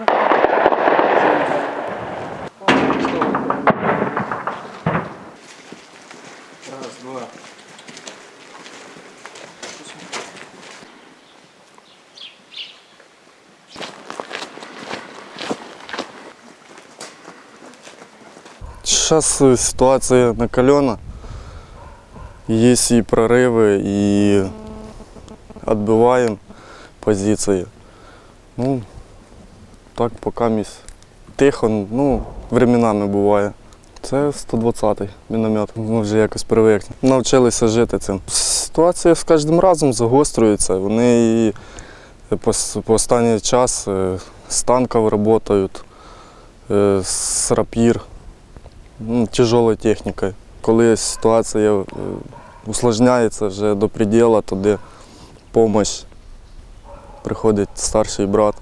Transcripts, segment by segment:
Раз, два. Сейчас ситуация накалена. Есть и прорывы, и отбиваем позиции. Ну, так поки місь тихо, ну, временами буває. Це 120-й міномет. Ми вже якось привикли. Навчилися жити цим. Ситуація з кожним разом загострюється. Вони і по, по останній час е, з танків працюють, е, з рапір, ну, тяжелою. Коли ситуація е, усложняється вже до приділу, тоді допомога приходить старший брат,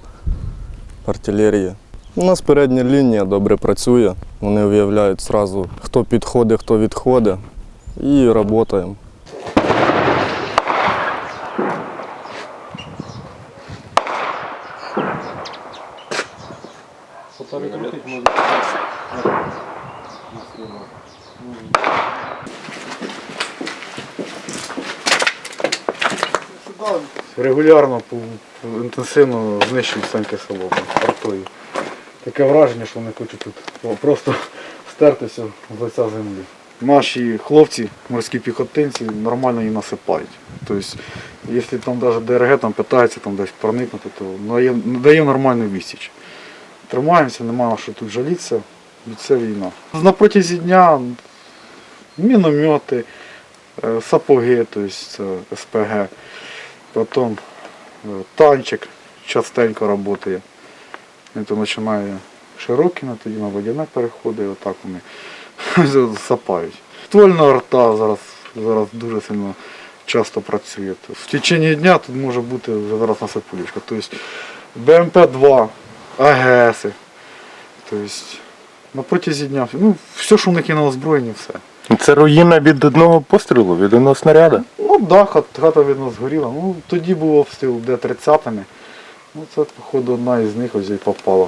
артилерія. У нас передня лінія добре працює. Вони виявляють одразу, хто підходить, хто відходить. І працюємо. Регулярно по- по- інтенсивно знищують Саньке село артою. Таке враження, що вони хочуть тут просто стертися з лиця землі. Наші хлопці, морські піхотинці, нормально її насипають. Тобто, якщо там навіть ДРГ там питається там десь проникнути, то дає, дає нормальну відсіч. Тримаємося, немає на що тут жалітися, це війна. На протязі дня міномети, е, сапоги, тобто СПГ. Потім е, танчик частенько працює. Він то починає широкими, тоді на водяне переходить, і отак вони запають. Ствольна арта зараз, зараз дуже сильно часто працює. В течение дня тут може бути вже зараз насипулючка. Тобто БМП-2, АГС. Тобто на протязі дня, ну, все, що в них є на озброєнні, все. Це руїна від одного пострілу, від одного снаряду. Ну да, хат- хата видно згоріла. Ну тоді був обстріл де 30-ми. Ну це, походу, одна із них ось і попала.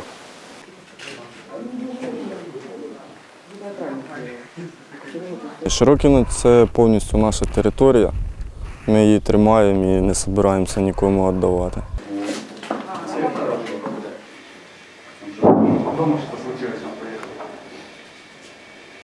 Широкіно це повністю наша територія. Ми її тримаємо і не збираємося нікому віддавати.